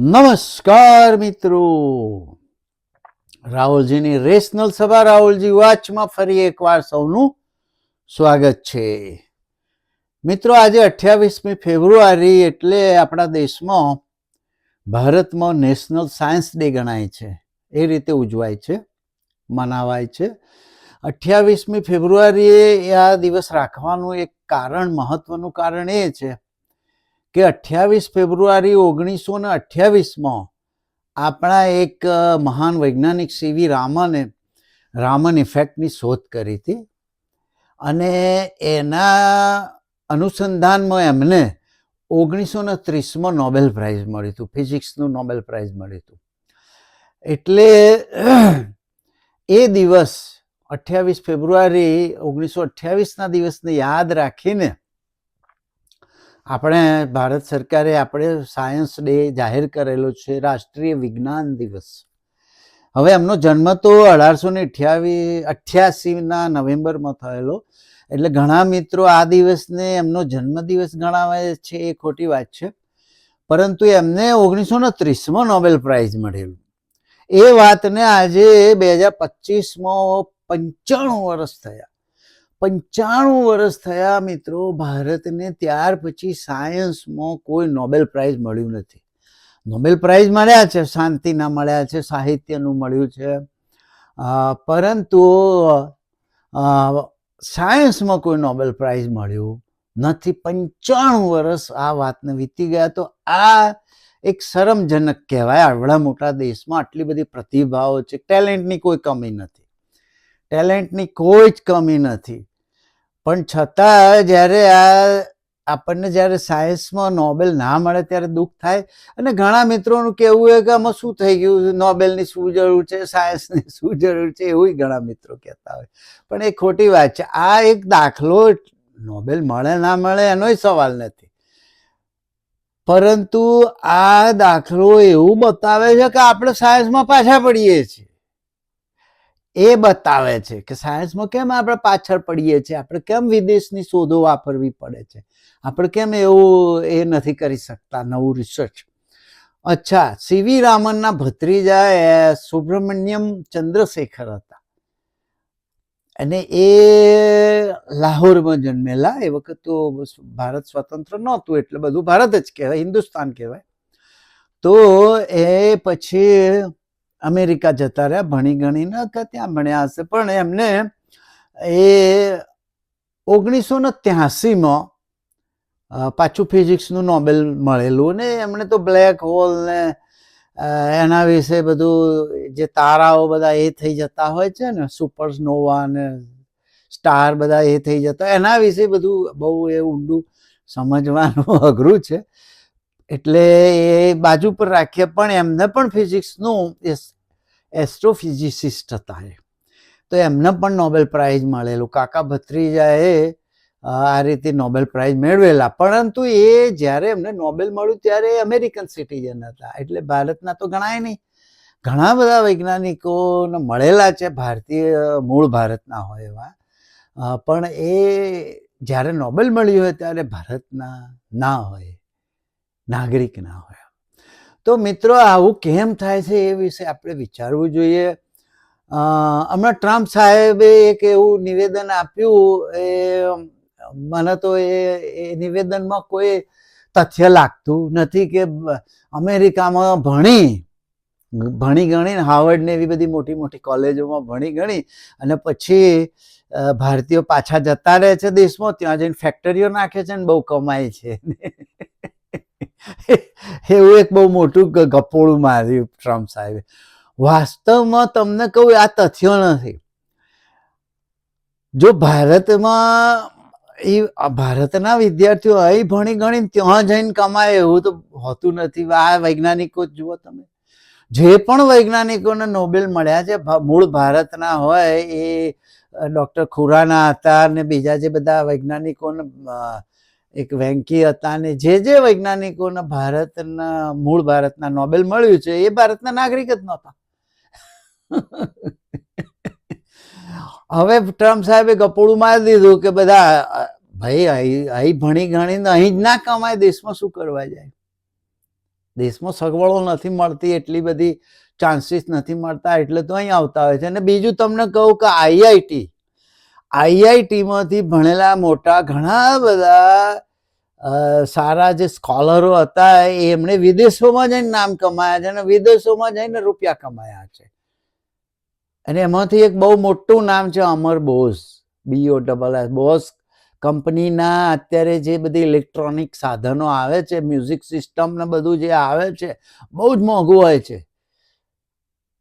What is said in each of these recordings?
નમસ્કાર મિત્રો. રાહુલજીની રેશનલ સભા રાહુલજી વાચમાં ફરી એકવાર સૌનું સ્વાગત છે. મિત્રો, આજે અઠ્યાવીસમી ફેબ્રુઆરી એટલે આપણા દેશમાં ભારતમાં નેશનલ સાયન્સ ડે ગણાય છે. એ રીતે ઉજવાય છે, મનાવાય છે. અઠ્યાવીસમી ફેબ્રુઆરીએ આ દિવસ રાખવાનું એક કારણ, મહત્વનું કારણ એ છે કે અઠ્યાવીસ ફેબ્રુઆરી ઓગણીસો ને અઠ્યાવીસમાં આપણા એક મહાન વૈજ્ઞાનિક સીવી રામને, રામન ઇફેક્ટની શોધ કરી હતી. અને એના અનુસંધાનમાં એમને ઓગણીસો ને ત્રીસમાં નોબેલ પ્રાઇઝ મળ્યું હતું, ફિઝિક્સનું નોબેલ પ્રાઇઝ મળ્યું હતું. એટલે એ દિવસ અઠ્યાવીસ ફેબ્રુઆરી ઓગણીસો અઠ્યાવીસના દિવસને યાદ રાખીને આપણે ભારત સરકારે આપણે સાયન્સ ડે જાહેર કરેલો છે, રાષ્ટ્રીય વિજ્ઞાન દિવસ. હવે એમનો જન્મ તો અઢારસો ને અઠ્યાવીસ અઠ્યાસીના નવેમ્બરમાં થયેલો. એટલે ઘણા મિત્રો આ દિવસને એમનો જન્મદિવસ ગણાવે છે એ ખોટી વાત છે. પરંતુ એમને ઓગણીસો ને ત્રીસમાં નોબેલ પ્રાઇઝ મળેલું. એ વાતને આજે બે હજાર પચીસમાં પંચાણું વર્ષ થયા. પંચાણું વર્ષ થયા મિત્રો, ભારતને ત્યાર પછી સાયન્સમાં કોઈ નોબેલ પ્રાઇઝ મળ્યું નથી. નોબેલ પ્રાઇઝ મળ્યા છે, શાંતિના મળ્યા છે, સાહિત્યનું મળ્યું છે. પરંતુ સાયન્સમાં કોઈ નોબેલ પ્રાઇઝ મળ્યું નથી. પંચાણું વર્ષ આ વાતને વીતી ગયા તો આ એક શરમજનક કહેવાય. આવડા મોટા દેશમાં આટલી બધી પ્રતિભાઓ છે. ટેલેન્ટની કોઈ કમી નથી. ટેલેન્ટની કોઈ જ કમી નથી. પણ છતાં જ્યારે આ આપણને જ્યારે સાયન્સમાં નોબેલ ના મળે ત્યારે દુઃખ થાય. અને ઘણા મિત્રોનું કહેવું હોય કે આમાં શું થઈ ગયું? નોબેલની શું જરૂર છે? સાયન્સની શું જરૂર છે? એવું ઘણા મિત્રો કહેતા હોય. પણ એ ખોટી વાત છે. આ એક દાખલો નોબેલ મળે ના મળે એનોય સવાલ નથી. પરંતુ આ દાખલો એવું બતાવે છે કે આપણે સાયન્સમાં પાછા પડીએ છીએ. એ બતાવે છે કે સાયન્સમાં કેમ આપણે પાછળ પડીએ છીએ? આપણે કેમ વિદેશની શોધો વાપરવી પડે છે? આપણે કેમ એવું એ નથી કરી શકતા નવું રિસર્ચ અચ્છા સીવી રામનના ભત્રીજા એ સુબ્રમણ્યમ ચંદ્રશેખર હતા. અને એ લાહોરમાં જન્મેલા. એ વખત તો ભારત સ્વતંત્ર નહોતું, એટલે બધું ભારત જ કહેવાય, હિન્દુસ્તાન કહેવાય. તો એ પછી અમેરિકા જતા રહ્યા, ભણી ગણીને કે ત્યાં ભણ્યા હશે. પણ એમને એ ઓગણીસો ને ત્યાસીમાં પાછું ફિઝિક્સનું નોબેલ મળેલું ને એમણે તો બ્લેક હોલ ને એના વિશે બધું જે તારાઓ બધા એ થઈ જતા હોય છે ને, સુપરનોવા ને સ્ટાર બધા એ થઈ જતા. એના વિશે બધું બહુ એ ઊંડું સમજવાનું અઘરું છે. એટલે એ બાજુ પર રાખીએ, પણ એમને પણ ફિઝિક્સનું એસ્ટ્રોફિઝિસિસ્ટ હતા એ. તો એમને પણ નોબેલ પ્રાઇઝ મળેલું. કાકા ભત્રીજાએ આ રીતે નોબેલ પ્રાઇઝ મેળવેલા. પરંતુ એ જ્યારે એમને નોબેલ મળ્યું ત્યારે અમેરિકન સિટીઝન હતા. એટલે ભારતના તો ગણાય નહીં. ઘણા બધા વૈજ્ઞાનિકોને મળેલા છે, ભારતીય મૂળ ભારતના હોય એવા. પણ એ જ્યારે નોબેલ મળ્યું હોય ત્યારે ભારતના ના હોય. નાગરિક ના હોય. તો મિત્રો, આવું કેમ થાય છે એ વિશે આપણે વિચારવું જોઈએ. હમણાં ટ્રમ્પ સાહેબે એક એવું નિવેદન આપ્યું એ, મને તો એ એ નિવેદનમાં કોઈ તથ્ય લાગતું નથી કે અમેરિકામાં ભણી ભણી ગણીને હાર્વર્ડ ને એવી બધી મોટી મોટી કોલેજોમાં ભણી ગણી અને પછી ભારતીયો પાછા જતા રહે છે દેશમાં, ત્યાં જઈને ફેક્ટરીઓ નાખે છે ને બહુ કમાય છે. એવું એક બહુ મોટું ગપોળું માર્યું ટ્રમ્પ સાહેબે. વાસ્તવમાં તમને કહું, આ તથ્યો નથી. જો ભારતમાં એ ભારતના વિદ્યાર્થીઓ અહીં ભણી ગણી ત્યાં જઈને કમાય એવું તો હોતું નથી. આ વૈજ્ઞાનિકો જ જુઓ તમે. જે પણ વૈજ્ઞાનિકોને નોબેલ મળ્યા છે મૂળ ભારતના હોય એ ડૉક્ટર ખુરાના હતા ને બીજા જે બધા વૈજ્ઞાનિકોને એક વેંકી હતા અને જે જે વૈજ્ઞાનિકોને ભારતના મૂળ ભારતના નોબેલ મળ્યું છે, એ ભારતના નાગરિક જ નહોતા. હવે ટ્રમ્પ સાહેબે ગપોળું મારી દીધું કે બધા, ભાઈ અહીં ભણી ગણીને અહીં જ ના કમાય, દેશમાં શું કરવા જાય? દેશમાં સગવડો નથી મળતી, એટલી બધી ચાન્સીસ નથી મળતા, એટલે તો અહીં આવતા હોય છે. અને બીજું તમને કહું કે આઈઆઈટી આઈઆઈટીમાંથી ભણેલા મોટા ઘણા બધા સારા જે સ્કોલરો હતા એમણે વિદેશોમાં જઈને નામ કમાયા છે અને વિદેશોમાં જઈને રૂપિયા કમાયા છે. અને એમાંથી એક બહુ મોટું નામ છે Amar Bose B O double S Bose કંપનીના અત્યારે જે બધી ઇલેક્ટ્રોનિક સાધનો આવે છે, મ્યુઝિક સિસ્ટમ ને બધું જે આવે છે, બહુ જ મોંઘું હોય છે.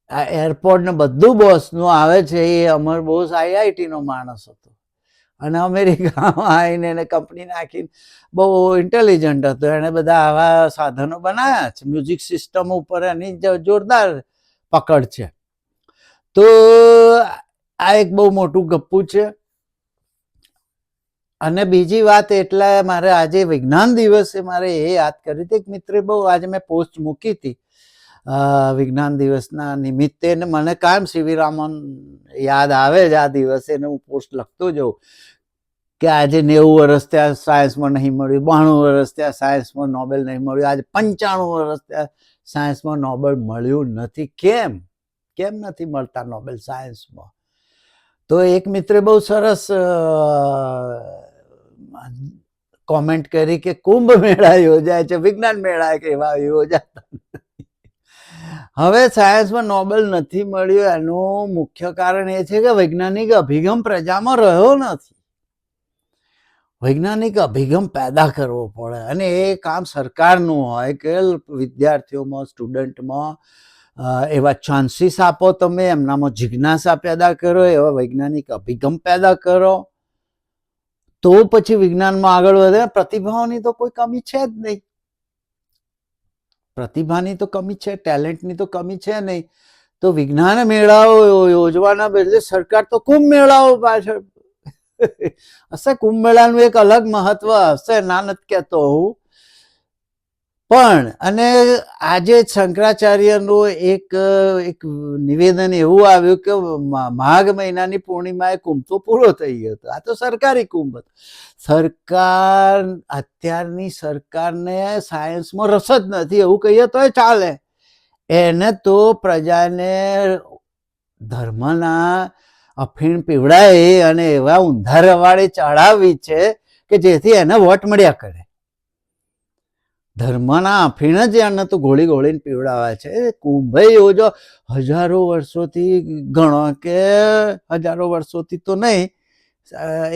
આ એરપોર્ટ ને બધું બોસનું આવે છે, એ અમર બોસ આઈઆઈટી નો માણસ હતો. અને અમેરિકામાં આવીને એને કંપની નાખીને બહુ ઇન્ટેલિજન્ટ હતો. એણે બધા આવા સાધનો બનાવ્યા છે. મ્યુઝિક સિસ્ટમ ઉપર એની જોરદાર પકડ છે. તો આ એક બહુ મોટું ગપ્પુ છે. અને બીજી વાત એટલે મારે આજે વિજ્ઞાન દિવસે મારે એ યાદ કરી હતી. એક મિત્રે બહુ આજે મેં પોસ્ટ મૂકી હતી. વિજ્ઞાન દિવસના નિમિત્તે મને કાયમ સીવી રામન યાદ આવે જ આ દિવસે ને હું પોસ્ટ લખતો જઉં કે આજે નેવું વર્ષ ત્યાં સાયન્સમાં નહીં મળ્યું, બાણું વર્ષ ત્યાં સાયન્સમાં નોબેલ નહીં મળ્યું, આજે પંચાણું વર્ષ ત્યાં સાયન્સમાં નોબેલ મળ્યું નથી. કેમ? કેમ નથી મળતા નોબેલ સાયન્સમાં? તો એક મિત્રે બહુ સરસ કોમેન્ટ કરી કે કુંભ મેળા યોજાય છે, વિજ્ઞાન મેળા કે એવા યોજાતા. હવે સાયન્સમાં નોબેલ નથી મળ્યું. એનું મુખ્ય કારણ એ છે કે વૈજ્ઞાનિક અભિગમ પ્રજામાં રહ્યો નથી. વૈજ્ઞાનિક અભિગમ પેદા કરવો પડે અને એ કામ સરકારનું હોય કે વિદ્યાર્થીઓમાં, સ્ટુડન્ટમાં એવા ચાન્સીસ આપો તમે, એમનામાં જિજ્ઞાસા પેદા કરો, એવા વૈજ્ઞાનિક અભિગમ પેદા કરો. તો પછી વિજ્ઞાનમાં આગળ વધે. પ્રતિભાઓની તો કોઈ કમી છે જ નહીં. પ્રતિભાની તો કમી છે, ટેલેન્ટની તો કમી છે નહીં. તો વિજ્ઞાન મેળાઓ યોજવાના બદલે સરકાર તો કુંભ મેળાઓ પાછળ. હશે, કુંભ મેળાનું એક અલગ મહત્વ હશે, ના નથી કહેતો હું. પણ, અને આજે શંકરાચાર્યનું એક એક નિવેદન એવું આવ્યું કે માઘ મહિનાની પૂર્ણિમાએ કુંભ તો પૂરો થઈ ગયો હતો. આ તો સરકારી કુંભ હતો. સરકાર, અત્યારની સરકારને સાયન્સમાં રસ જ નથી, એવું કહીએ તોય ચાલે. એને તો પ્રજાને ધર્મના અફીણ પીવડાય અને એવા ઊંધા રવાડે ચડાવી છે કે જેથી એને વોટ મળ્યા કરે. ધર્મના અફીણ જ એને તો ગોળી ગોળીને પીવડાવે છે. કુંભઈ જો હજારો વર્ષોથી ગણો કે હજારો વર્ષોથી તો નહીં.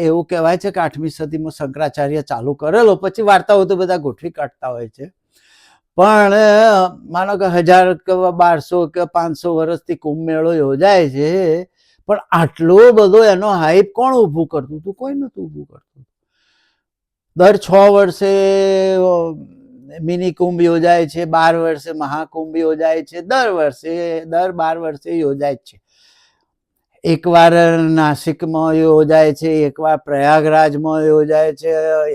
એવું કહેવાય છે કે આઠમી સદીમાં શંકરાચાર્ય ચાલુ કરેલો, પછી વાર્તાઓ તો બધા ગોઠવી કાઢતા હોય છે. પણ માનો કે હજાર કે બારસો કે પાંચસો વર્ષથી કુંભ મેળો યોજાય છે, પણ આટલો બધો એનો હાઈપ કોણ ઊભું કરતું હતું? કોઈ નતું ઊભું કરતું. દર છ વર્ષે મિની કુંભ યોજાય છે, બાર વર્ષે મહાકુંભ યોજાય છે, દર વર્ષે, દર બાર વર્ષે યોજાય છે. એકવાર નાસિકમાં યોજાય છે, એકવાર પ્રયાગરાજમાં યોજાય છે,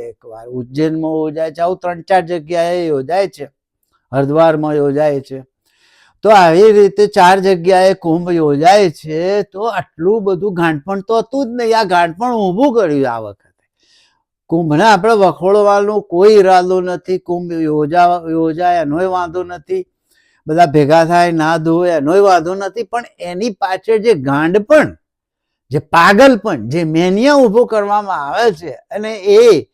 એકવાર ઉજ્જૈનમાં યોજાય છે, આવું ત્રણ ચાર જગ્યાએ યોજાય છે, હરિદ્વારમાં યોજાય છે. તો આવી રીતે ચાર જગ્યાએ કુંભ યોજાય છે, તો આટલું બધું ગાંઠપણ તો હતું જ નહીં, આ ગાંઠપણ ઊભું કર્યું આ વખતે. કુંભને આપણે વખોડવાનો કોઈ ઈરાદો નથી, કુંભ યોજા, યોજાય એનોય વાંધો નથી. બધા ભેગા થાય, ના ધોય એનોય વાંધો નથી, પણ એની પાછળ જે ગાંડપણ જે પાગલપણ જે મેનિયા ઊભો કરવામાં આવે છે, અને એ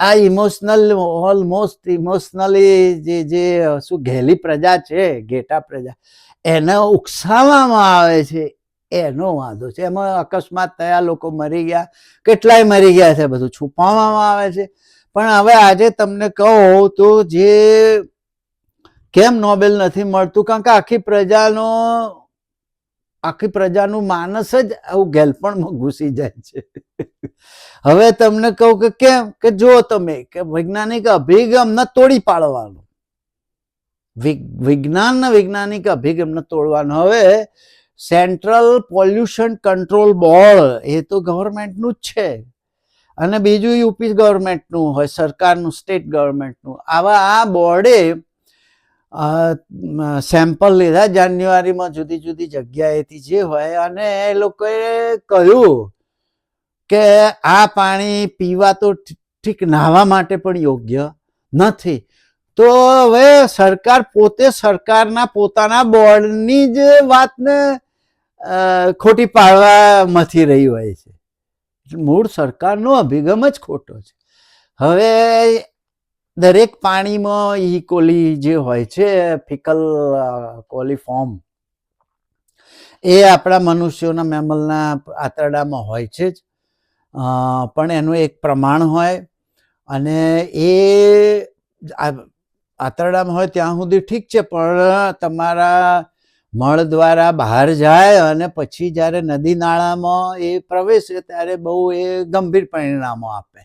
આ ઇમોશનલ ઓલમોસ્ટ ઇમોશનલી જે જે શું ઘેલી પ્રજા છે, ઘેટા પ્રજા, એને ઉકસાવવામાં આવે છે એનો વાંધો છે. એમાં અકસ્માત થયા, લોકો મરી ગયા. કેટલાય મરી ગયા છે, બધું છુપાવવામાં આવે છે. પણ હવે આજે તમને કહો તો જે કેમ નોબેલ નથી મળતું, કારણ કે આખી પ્રજાનો, આખી પ્રજાનું માનસ જ આવું ગેલપણમાં ઘૂસી જાય છે. હવે તમને કહું કે કેમ? કે જો તમે, કે વૈજ્ઞાનિક અભિગમને તોડી પાડવાનો. વિજ્ઞાન વૈજ્ઞાનિક અભિગમને તોડવાનો. હવે સેન્ટ્રલ પોલ્યુશન કંટ્રોલ બોર્ડ, એ તો ગવર્મેન્ટનું જ છે. અને બીજું યુપી ગવર્મેન્ટનું હોય, સરકારનું, સ્ટેટ ગવર્મેન્ટનું. આવા આ બોર્ડે સેમ્પલ લીધા જાન્યુઆરીમાં જુદી જુદી જગ્યાએથી જે હોય. અને એ લોકોએ કહ્યું કે આ પાણી પીવા તો ઠીક નાહવા માટે પણ યોગ્ય નથી. તો હવે સરકાર પોતે સરકારના પોતાના બોર્ડની જ વાતને ખોટી પાડવામાંથી રહી હોય છે. મૂળ સરકારનો અભિગમ જ ખોટો છે. હવે દરેક પાણીમાં ઈ કોલી જે હોય છે, ફિકલ કોલીફોર્મ એ આપણા મનુષ્યોના મેમલના આંતરડામાં હોય છે જ. પણ એનું એક પ્રમાણ હોય અને એ આંતરડામાં હોય ત્યાં સુધી ઠીક છે, પણ તમારા મળ દ્વારા બહાર જાય અને પછી જ્યારે નદી નાળામાં એ પ્રવેશે ત્યારે બહુ એ ગંભીર પરિણામો આપે.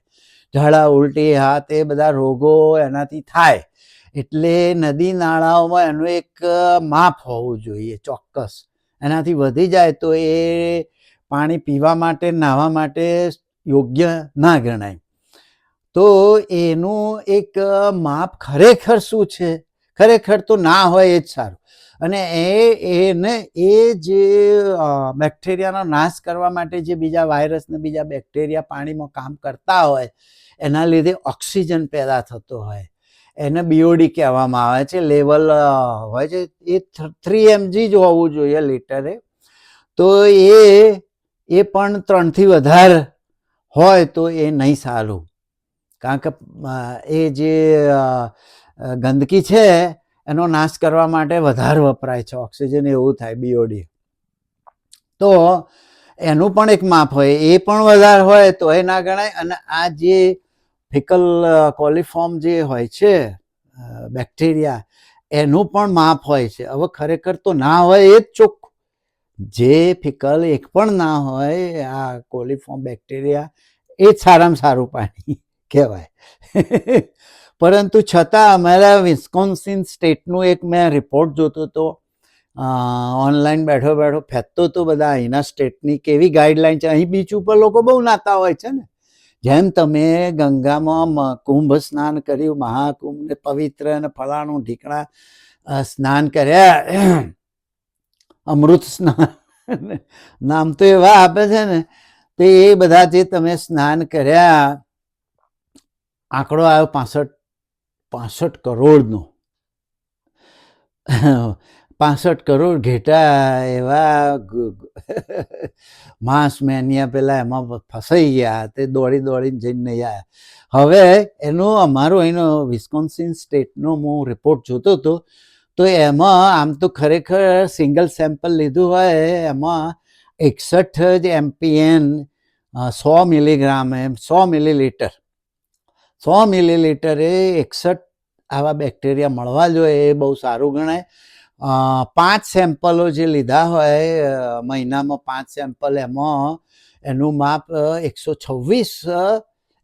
ઝાડા ઉલટી, હાથ એ બધા રોગો એનાથી થાય. એટલે નદી નાળાઓમાં એનું એક માપ હોવું જોઈએ ચોક્કસ. એનાથી વધી જાય તો એ પાણી પીવા માટે, નાહવા માટે યોગ્ય ના ગણાય. તો એનું એક માપ ખરેખર શું છે? ખરેખર તો ના હોય એ જ સારું. અને એ એને એ જે બેક્ટેરિયાનો નાશ કરવા માટે જે બીજા વાયરસ ને બીજા બેક્ટેરિયા પાણીમાં કામ કરતા હોય, એના લીધે ઓક્સિજન પેદા થતો હોય. એને બીઓડી કહેવામાં આવે છે, લેવલ હોય છે, એ થ્રી એમજી જ હોવું જોઈએ લીટરે. તો એ એ પણ ત્રણથી વધારે હોય તો એ નહીં સારું. કારણ કે એ જે ગંદકી છે, એનો નાશ કરવા માટે વધારે વપરાય છે. ઓક્સિજન એવું થાય બીઓડી તો એનું પણ એક માપ હોય, એ પણ વધારે હોય તો એ ના ગણાય. અને આ જે ફિકલ કોલિફોર્મ જે હોય છે બેક્ટેરિયા, એનું પણ માપ હોય છે. હવે ખરેખર તો ના હોય એ જ ચોખ્ખું. જે ફિકલ એક પણ ના હોય, આ કોલિફોર્મ બેક્ટેરિયા, એ જ સારામાં સારું પાણી કહેવાય. પરંતુ છતાં અમારા વિસ્કોન્સિન સ્ટેટનું એક મેં રિપોર્ટ જોતો હતો ઓનલાઈન બેઠો બેઠો ફેંકતો હતો બધા અહીંના સ્ટેટની કેવી ગાઈડલાઈન છે? અહીં બીચ ઉપર લોકો બહુ નાતા હોય છે ને. જેમ તમે ગંગામાં કુંભ સ્નાન કર્યું, મહાકુંભને પવિત્ર અને ફલાણું ઢીકણા સ્નાન કર્યા, અમૃત સ્નાન, નામ તો એવા આપે છે ને, તો એ બધા જે તમે સ્નાન કર્યા, આંકડો આવ્યો પાસઠ પાસઠ કરોડનો. પાસઠ કરોડ ઘેટા એવા માંસ મેનિયા પેલા એમાં ફસાઈ ગયા, તે દોડી દોડીને જઈને આવ્યા. હવે એનો અમારો એનો વિસ્કોન્સિન સ્ટેટનો હું રિપોર્ટ જોતો હતો, તો એમાં આમ તો ખરેખર સિંગલ સેમ્પલ લીધું હોય, એમાં એકસઠ જ એમપીએન સો મિલીગ્રામ એમ, સો મિલીલીટર સો મિલીલીટરે એકસઠ આવા બેક્ટેરિયા મળવા જોઈએ એ બહુ સારું ગણાય. પાંચ સેમ્પલો જે લીધા હોય મહિનામાં પાંચ સેમ્પલ એમાં, એનું માપ એકસો છવ્વીસ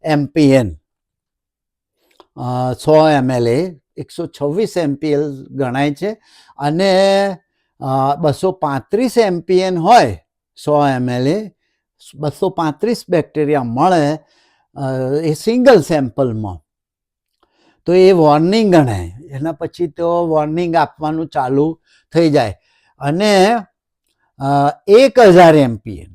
એમપીએન સો એમએલએ એકસો છવ્વીસ એમપીએલ ગણાય છે. અને બસો પાંત્રીસ એમપીએન હોય, સો એમએલ બસો પાંત્રીસ બેક્ટેરિયા મળે એ સિંગલ સેમ્પલમાં તો એ વોર્નિંગ ગણાય. એના પછી તો વોર્નિંગ આપવાનું ચાલુ થઈ જાય. અને એક હજાર એમપીએ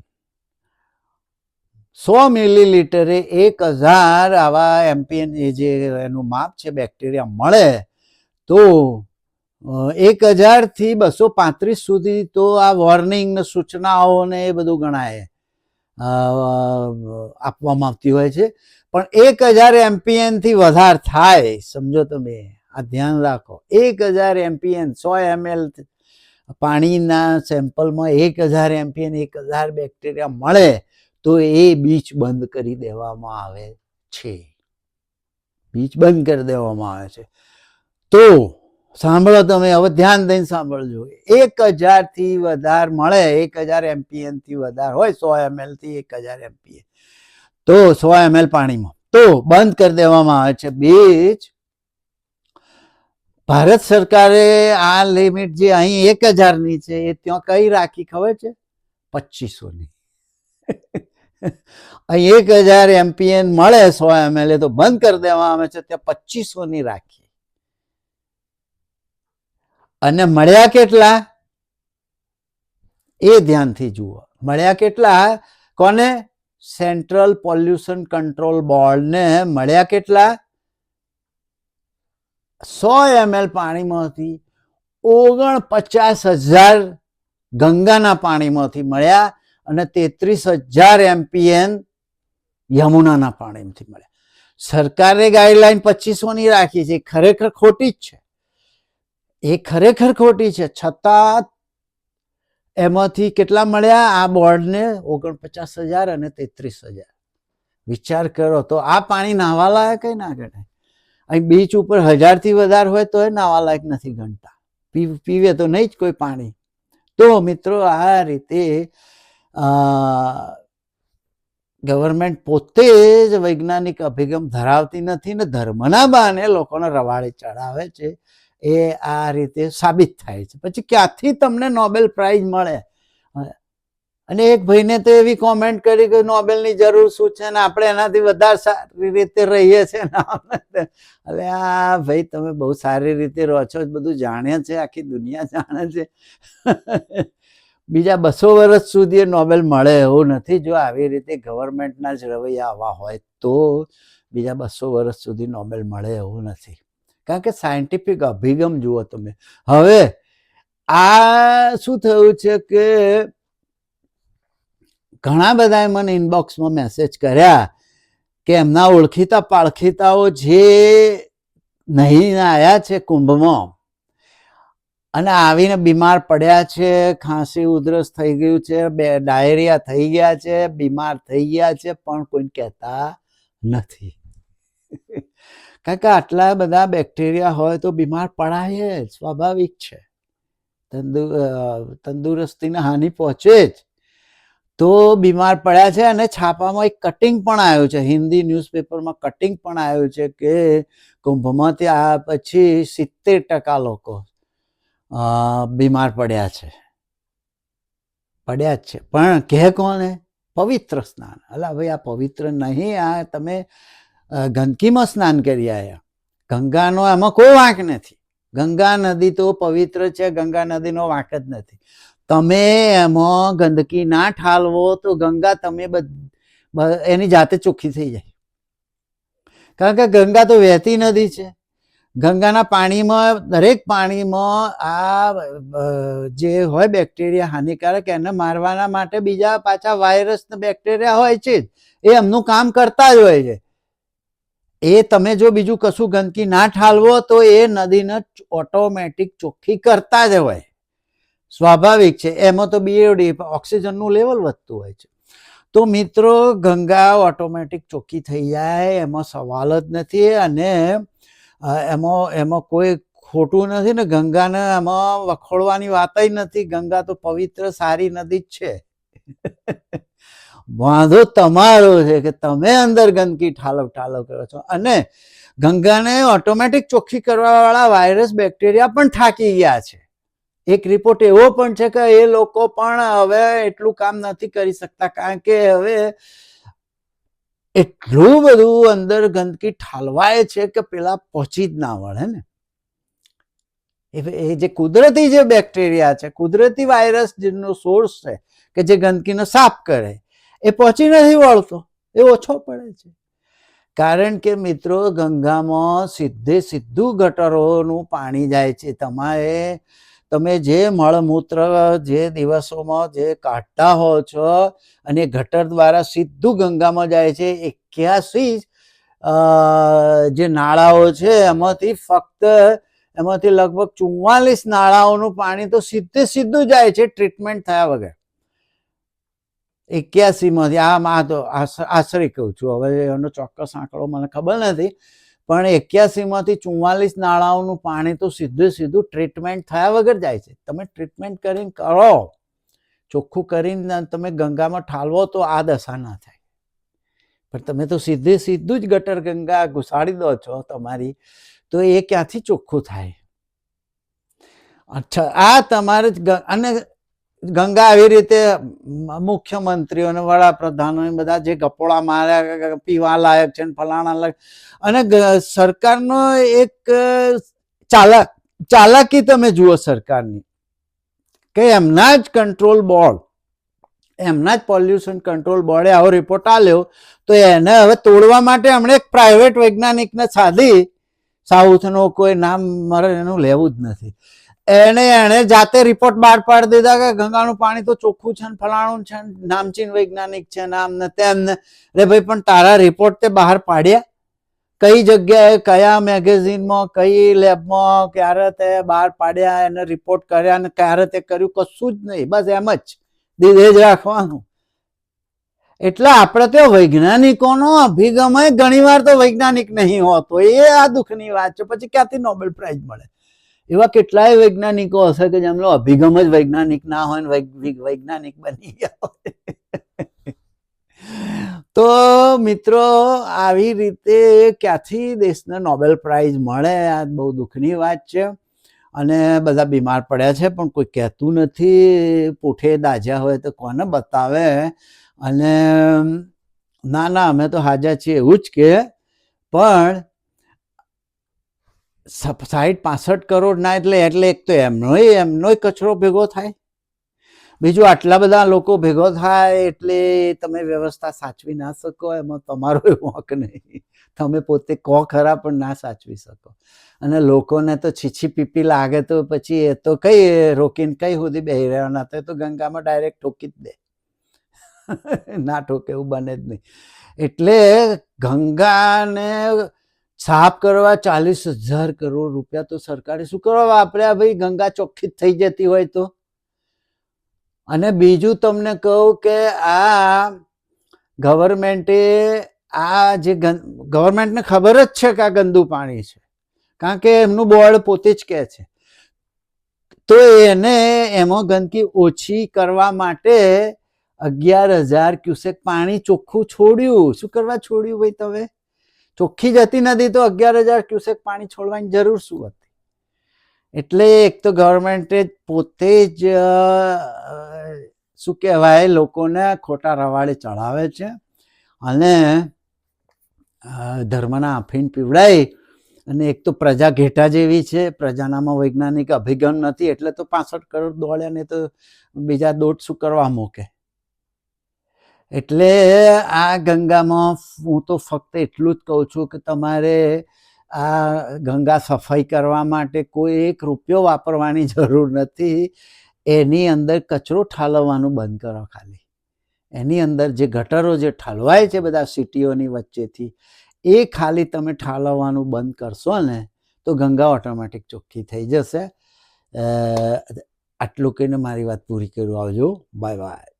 સો મિલીલીટરે એક હજાર આવા એમપીએન એ જે એનું માપ છે બેક્ટેરિયા મળે, તો એક હજારથી બસો પાંત્રીસ સુધી તો આ વોર્નિંગ સૂચનાઓને એ બધું ગણાય. આપવામાં આવતી હોય છે. પણ એક હજાર એમપીએનથી વધાર થાય, સમજો તમે, આ ધ્યાન રાખો. એક હજાર એમપીએન સો એમએલ પાણીના સેમ્પલમાં એક હજાર એમપીએન એક હજાર બેક્ટેરિયા મળે, તો એ બીચ બંધ કરી દેવામાં આવે છે. બીચ બંધ કરી દેવામાં આવે છે. તો સાંભળો તમે, હવે ધ્યાન દઈને સાંભળજો. એક હજારથી વધારે મળે, એક હજાર એમપીએનથી વધારે હોય, સો એમએલથી એક હજાર એમપીએ. તો સો એમએલ પાણીમાં. તો બંધ કરી દેવામાં આવે છે. બીજ, ભારત સરકારે આ લિમિટ જે અહીં એક હજારની છે, એ ત્યાં કઈ રાખી ખબર છે? પચીસોની અહીં એક હજાર એમપીએન મળે સો એમએલ તો બંધ કરી દેવામાં આવે છે, ત્યાં પચીસોની રાખી. અને મળ્યા કેટલા? એ ધ્યાનથી જુઓ. મળ્યા કેટલા? કોને? સેન્ટ્રલ પોલ્યુશન કંટ્રોલ બોર્ડને મળ્યા કેટલા? સો એમએલ પાણીમાંથી ઓગણ પચાસ હજાર ગંગાના પાણીમાંથી મળ્યા અને તેત્રીસ હજાર એમપીએન યમુનાના પાણીમાંથી મળ્યા. સરકારે ગાઈડલાઈન પચીસોની રાખી છે. ખરેખર ખોટી જ છે. એ ખરેખર ખોટી છે. છતાં એમાંથી કેટલા મળ્યા? આ બોર્ડને ઓગણપચાસ હજાર અને તેત્રીસ હજાર. વિચાર કરો તો આ પાણી નાહવા લાયક ના ગણાય? અહીં બીચ ઉપર હજારથી વધારે હોય તો એ નાહવા લાયક નથી ગણતા પીવે તો નહીં જ કોઈ પાણી. તો મિત્રો આ રીતે ગવર્મેન્ટ પોતે જ વૈજ્ઞાનિક અભિગમ ધરાવતી નથી ને ધર્મના બહાને લોકોને રવાડે ચડાવે છે. એ આ રીતે સાબિત થાય છે. પછી ક્યાંથી તમને નોબેલ પ્રાઇઝ મળે? અને એક ભાઈને તો એવી કોમેન્ટ કરી કે નોબેલની જરૂર શું છે ને આપણે એનાથી વધારે સારી રીતે રહીએ છીએ ને એટલે આ ભાઈ તમે બહુ સારી રીતે રહો છો, બધું જાણે છે, આખી દુનિયા જાણે છે. બીજા બસો વર્ષ સુધી નોબેલ મળે એવું નથી. જો આવી રીતે ગવર્મેન્ટના જ રવૈયા આવા હોય તો બીજા બસો વર્ષ સુધી નોબેલ મળે એવું નથી. કારણ કે સાયન્ટિફિક અભિગમ જુઓ તમે. હવે, આ શું થયું છે કે ઘણા બધાએ મને ઇનબોક્સમાં મેસેજ કર્યા કે એમના ઓળખીતા પાળખીતાઓ જે નહીં આવ્યા છે કુંભમાં અને આવીને બીમાર પડ્યા છે, ખાંસી ઉધરસ થઈ ગયું છે, બે ડાયરિયા થઈ ગયા છે, બીમાર થઈ ગયા છે, પણ કોઈ કહેતા નથી. કારણ કે આટલા બધા બેક્ટેરિયા હોય તો બીમાર પડાય જ, સ્વાભાવિક છે. તંદુ તંદુરસ્તીને હાનિ પહોંચે જ. તો બીમાર પડ્યા છે અને છાપામાં એક કટિંગ પણ આવ્યું છે. હિન્દી ન્યૂઝપેપરમાં કટિંગ પણ આવ્યું છે કે કુંભમાં ત્યાં પછી સિત્તેર ટકા લોકો બીમાર પડ્યા છે. પડ્યા જ છે. પણ કહે કોને? પવિત્ર સ્નાન. અલા ભાઈ, આ પવિત્ર નહીં, આ તમે ગંદકીમાં સ્નાન કરી આવ્યા ગંગાનો એમાં કોઈ વાંક નથી. ગંગા નદી તો પવિત્ર છે, ગંગા નદીનો વાંક જ નથી. તમે એમાં ગંદકી ના ઠાલવો તો ગંગા તમે એની જાતે ચોખ્ખી થઈ જાય. કારણ કે ગંગા તો વહેતી નદી છે. ગંગાના પાણીમાં, દરેક પાણીમાં આ જે હોય બેક્ટેરિયા હાનિકારક, એને મારવાના માટે બીજા પાછા વાયરસ બેક્ટેરિયા હોય છે એ એમનું કામ કરતા જ હોય છે. એ તમે જો બીજું કશું ગંદકી ના ઠાલવો, તો એ નદીને ઓટોમેટિક ચોખ્ખી કરતા જ હોય. સ્વાભાવિક છે. એમાં તો બીએડી ઓક્સિજનનું લેવલ વધતું હોય છે. તો મિત્રો, ગંગા ઓટોમેટિક ચોખ્ખી થઈ જાય, એમાં સવાલ જ નથી. અને એમાં એમાં કોઈ ખોટું નથી ને ગંગાને એમાં વખોડવાની વાત નથી. ગંગા તો પવિત્ર સારી નદી જ છે. વાંધો તમારો છે કે તમે અંદર ગંદકી ઠાલવ ઠાલવ કરો છો. અને ગંગાને ઓટોમેટિક ચોખ્ખી કરવાવાળા વાયરસ બેક્ટેરિયા પણ થાકી ગયા છે. એક રિપોર્ટ એવો પણ છે કે એ લોકો પણ હવે એટલું કામ નથી કરી શકતા, કારણ કે હવે એટલું બધું અંદર ગંદકી ઠાલવાય છે કે પેલા પહોંચી જ ના વળે ને. એ- જે કુદરતી જે બેક્ટેરિયા છે, કુદરતી વાયરસ જેનો સોર્સ છે કે જે ગંદકીને સાફ કરે એ પહોંચી નથી વળતો, એ ઓછો પડે છે. કારણ કે મિત્રો, ગંગામાં સીધે સીધું ગટરોનું પાણી જાય છે. તમારે, તમે જે મળમૂત્ર જે દિવસોમાં જે કાઢતા હો છો અને ગટર દ્વારા સીધું ગંગામાં જાય છે, એક્યાસી જે નાળાઓ છે, એમાંથી ફક્ત, એમાંથી લગભગ ચુમ્માલીસ નાળાઓનું પાણી તો સીધે સીધું જાય છે, ટ્રીટમેન્ટ થયા વગર. એક્યાસી આમ આ તો આશ- આશરે કહું છું. હવે એનો ચોક્કસ આંકડો મને ખબર નથી, પણ એક્યાસીમાંથી ચુમ્માલીસ નાળાઓનું પાણી તો સીધું સીધું ટ્રીટમેન્ટ થયા વગર જાય છે. તમે ટ્રીટમેન્ટ કરીને કરો. ચોખ્ખું કરીને તમે ગંગામાં ઠાલવો તો આ દશા ના થાય. પણ તમે તો સીધે સીધું જ ગટર ગંગા ઘુસાડી દો છો તમારી, તો એ ક્યાંથી ચોખ્ખું થાય? અચ્છા, આ તમારે અને ગંગા આવી રીતે મુખ્યમંત્રીઓ અને વડાપ્રધાનો બધા જે ગપોળા માર્યા પીવા લાયક છે ફલાણા લાયક અને સરકારનો એક ચાલક ચાલાકી તમે જુઓ સરકારની કે એમના જ કંટ્રોલ બોર્ડ, એમના જ પોલ્યુશન કંટ્રોલ બોર્ડે આવો રિપોર્ટ આલ્યો તો એને હવે તોડવા માટે હમણે એક પ્રાઇવેટ વૈજ્ઞાનિકને સાધી. સાઉથનો કોઈ નામ મારે એનું લેવું જ નથી. એને એણે જાતે રિપોર્ટ બહાર પાડી દીધા કે ગંગાનું પાણી તો ચોખ્ખું છે ફલાણું છે નામચીન વૈજ્ઞાનિક છે નામ ને તેમ ને. અરે ભાઈ, પણ તારા રિપોર્ટ તે બહાર પાડ્યા? કઈ જગ્યાએ, કયા મેગેઝિનમાં કઈ લેબમાં ક્યારે તે બહાર પાડ્યા, એને રિપોર્ટ કર્યા ને ક્યારે તે કર્યું? કશું જ નહીં, બસ એમ જ. દીધે જ રાખવાનું. એટલે આપણે તો વૈજ્ઞાનિકોનો અભિગમ ઘણી વાર તો વૈજ્ઞાનિક નહીં હોતો. એ આ દુઃખની વાત છે. પછી ક્યાંથી નોબેલ પ્રાઇઝ મળે? એવા કેટલાય વૈજ્ઞાનિકો હશે કે જેમનો અભિગમ જ વૈજ્ઞાનિક ના હોય ને વૈજ્ઞાનિક બની ગયા તો મિત્રો, આવી રીતે ક્યાંથી દેશને નોબેલ પ્રાઇઝ મળે? આ બહુ દુઃખની વાત છે. અને બધા બીમાર પડ્યા છે, પણ કોઈ કહેતું નથી. પૂઠે દાજ્યા હોય તો કોને બતાવે? અને ના ના, અમે તો હાજર છીએ એવું જ કે, પણ સાઠ પાસઠ કરોડ ના એટલે એટલે એક તો એમનોય એમનોય કચરો ભેગો થાય. બીજું આટલા બધા લોકો ભેગો થાય એટલે તમે વ્યવસ્થા સાચવી ના શકો, એમાં તમારો વાંક નહીં. તમે પોતે કો ખરા પણ ના સાચવી શકો. અને લોકોને તો છીછી પીપી લાગે તો પછી એ તો કઈ રોકીને કઈ સુધી બેહી રહેવાના, તો એ તો ગંગામાં ડાયરેક્ટ ઠોકી જ દે. ના ઠોકે એવું બને જ નહીં. એટલે ગંગાને સાફ કરવા ચાલીસ હજાર કરોડ રૂપિયા તો સરકારે શું કરવા વાપર્યા? ભાઈ ગંગા ચોખ્ખી થઈ જતી હોય તો. અને બીજું તમને કહું કે આ ગવર્મેન્ટે આ જે ગવર્મેન્ટને ખબર જ છે કે આ ગંદુ પાણી છે. કારણ કે એમનું બોર્ડ પોતે જ કહે છે. તો એને એમાં ગંદકી ઓછી કરવા માટે અગિયાર હજાર ક્યુસેક પાણી ચોખ્ખું છોડ્યું. શું કરવા છોડ્યું ભાઈ તમે? ચોખ્ખી જતી નથી તો અગિયાર હજાર ક્યુસેક પાણી છોડવાની જરૂર શું હતી? એટલે એક તો ગવર્મેન્ટે પોતે જ શું કહેવાય, લોકોને ખોટા રવાડે ચડાવે છે અને ધર્મના આફીણ પીવડાય અને એક તો પ્રજા ઘેટા જેવી છે, પ્રજાનામાં વૈજ્ઞાનિક અભિગમ નથી, એટલે તો પાસઠ કરોડ દોડ્યા ને તો બીજા દોટ શું કરવા મૂકે. એટલે આ ગંગામાં હું તો ફક્ત એટલું જ કહું છું કે તમારે આ ગંગા સફાઈ કરવા માટે કોઈ એક રૂપિયો વાપરવાની જરૂર નથી. એની અંદર કચરો ઠાલવવાનું બંધ કરો ખાલી. એની અંદર જે ગટરો જે ઠાલવાય છે બધા સિટીઓની વચ્ચેથી, એ ખાલી તમે ઠાલવવાનું બંધ કરશો ને, તો ગંગા ઓટોમેટિક ચોખ્ખી થઈ જશે. આટલું કહીને મારી વાત પૂરી કરું. આવજો. Bye bye.